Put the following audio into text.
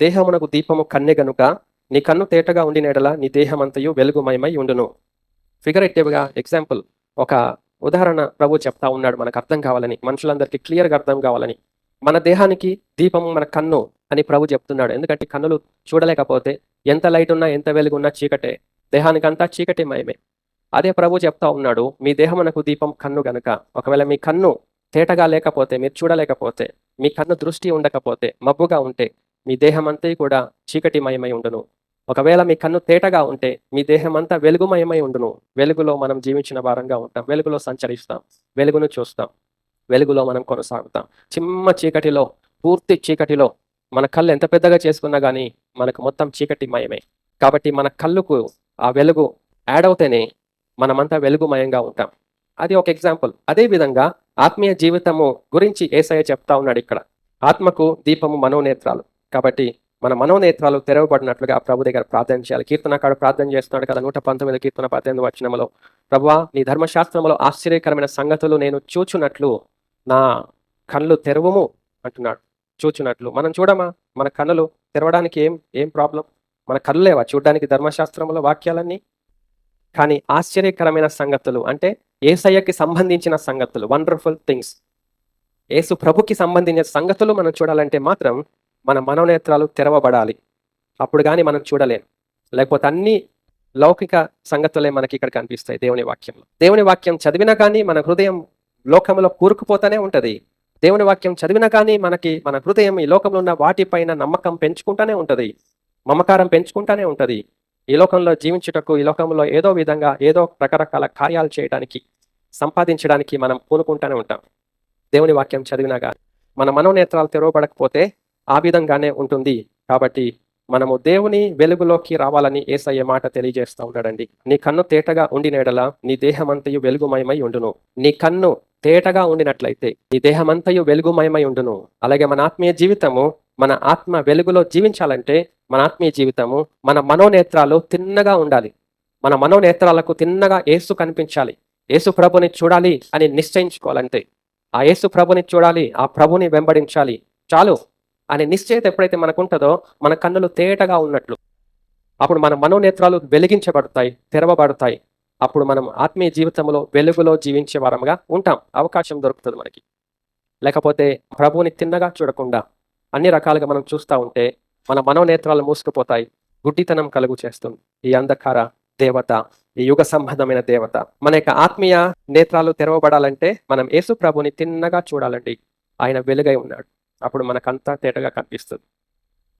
దేహమునకు దీపము కన్నె గనుక నీ కన్ను తేటగా ఉండిన ఎడల నీ దేహమంతయు వెలుగుమయమై ఉండును. ఫిగరేటివ్గా ఎగ్జాంపుల్ ఒక ఉదాహరణ ప్రభు చెప్తా ఉన్నాడు మనకు అర్థం కావాలని మనుషులందరికీ క్లియర్గా అర్థం కావాలని. మన దేహానికి దీపం మన కన్ను అని ప్రభు చెప్తున్నాడు. ఎందుకంటే కన్నులు చూడలేకపోతే ఎంత లైట్ ఉన్నా ఎంత వెలుగు ఉన్నా చీకటే. దేహానికంతా చీకటి మయమే. అదే ప్రభు చెప్తా ఉన్నాడు మీ దేహమునకు దీపం కన్ను గనుక ఒకవేళ మీ కన్ను తేటగా లేకపోతే మీరు చూడలేకపోతే మీ కన్ను దృష్టి ఉండకపోతే మబ్బుగా ఉంటే మీ దేహమంతా కూడా చీకటిమయమై ఉండును. ఒకవేళ మీ కన్ను తేటగా ఉంటే మీ దేహం అంతా వెలుగుమయమై ఉండును. వెలుగులో మనం జీవించిన వారంగా ఉంటాం. వెలుగులో సంచరిస్తాం. వెలుగును చూస్తాం. వెలుగులో మనం కొనసాగుతాం. చిమ్మ చీకటిలో పూర్తి చీకటిలో మన కళ్ళు ఎంత పెద్దగా చేసుకున్నా కానీ మనకు మొత్తం చీకటిమయమే. కాబట్టి మన కళ్ళుకు ఆ వెలుగు యాడ్ అవుతేనే మనమంతా వెలుగుమయంగా ఉంటాం. అది ఒక ఎగ్జాంపుల్. అదే విధంగా ఆత్మీయ జీవితము గురించి ఏసయ్య చెప్తా ఉన్నాడు ఇక్కడ. ఆత్మకు దీపము మనోనేత్రాలు. కాబట్టి మన మనోనేత్రాలు తెరవబడినట్లుగా ప్రభు దగ్గర ప్రార్థన చేయాలి. కీర్తనకాడు ప్రార్థన చేస్తున్నాడు కదా నూట పంతొమ్మిది కీర్తన పద్దెనిమిది వచనములో. ప్రభువా నీ ధర్మశాస్త్రములో ఆశ్చర్యకరమైన సంగతులు నేను చూచున్నట్లు నా కళ్ళు తెరవము అంటున్నాడు. చూచున్నట్లు మనం చూడమా? మన కన్నులు తెరవడానికి ఏం ఏం ప్రాబ్లం? మన కళ్ళు లేవా? చూడడానికి ధర్మశాస్త్రములో వాక్యాలన్నీ? కానీ ఆశ్చర్యకరమైన సంగతులు అంటే ఏసయ్యకి సంబంధించిన సంగతులు వండర్ఫుల్ థింగ్స్ ఏసు ప్రభుకి సంబంధించిన సంగతులు మనం చూడాలంటే మాత్రం మన మనోనేత్రాలు తెరవబడాలి. అప్పుడు కానీ మనం చూడలేం. లేకపోతే అన్ని లౌకిక సంగతులే మనకి ఇక్కడ కనిపిస్తాయి దేవుని వాక్యంలో. దేవుని వాక్యం చదివినా కానీ మన హృదయం లోకంలో కూరుకుపోతూనే ఉంటుంది. దేవుని వాక్యం చదివినా కానీ మనకి మన హృదయం ఈ లోకంలో ఉన్న వాటిపైన నమ్మకం పెంచుకుంటూనే ఉంటుంది. మమకారం పెంచుకుంటూనే ఉంటుంది. ఈ లోకంలో జీవించుటకు ఈ లోకంలో ఏదో విధంగా ఏదో రకరకాల కార్యాలు చేయడానికి సంపాదించడానికి మనం పూనుకుంటూనే ఉంటాం. దేవుని వాక్యం చదివినా కానీ మన మనోనేత్రాలు తెరవబడకపోతే ఆ విధంగానే ఉంటుంది. కాబట్టి మనము దేవుని వెలుగులోకి రావాలని ఏసయ్య మాట తెలియజేస్తూ ఉన్నాడండి. నీ కన్ను తేటగా ఉండినేడల నీ దేహమంతయు వెలుగుమయమై ఉండును. నీ కన్ను తేటగా ఉండినట్లయితే నీ దేహమంతయు వెలుగుమయమై ఉండును. అలాగే మన ఆత్మీయ జీవితము మన ఆత్మ వెలుగులో జీవించాలంటే మన ఆత్మీయ జీవితము మన మనోనేత్రాలు తిన్నగా ఉండాలి. మన మనోనేత్రాలకు తిన్నగా ఏసు కనిపించాలి. ఏసు ప్రభుని చూడాలి అని నిశ్చయించుకోవాలంటే ఆ యేసు ప్రభుని చూడాలి ఆ ప్రభుని వెంబడించాలి. చాలు. అనే నిశ్చయత ఎప్పుడైతే మనకు ఉంటుందో మన కన్నులు తేటగా ఉన్నట్లు. అప్పుడు మన మనోనేత్రాలు వెలిగించబడతాయి తెరవబడతాయి. అప్పుడు మనం ఆత్మీయ జీవితంలో వెలుగులో జీవించే వారంగా ఉంటాం. అవకాశం దొరుకుతుంది మనకి. లేకపోతే ప్రభువుని తిన్నగా చూడకుండా అన్ని రకాలుగా మనం చూస్తూ ఉంటే మన మనోనేత్రాలు మూసుకుపోతాయి. గుడ్డితనం కలుగు చేస్తుంది. ఈ అంధకార దేవత ఈ యుగ సంబంధమైన దేవత. మన యొక్క ఆత్మీయ నేత్రాలు తెరవబడాలంటే మనం యేసు ప్రభుని తిన్నగా చూడాలండి. ఆయన వెలుగై ఉన్నాడు. అప్పుడు మనకంతా తేటగా కనిపిస్తుంది.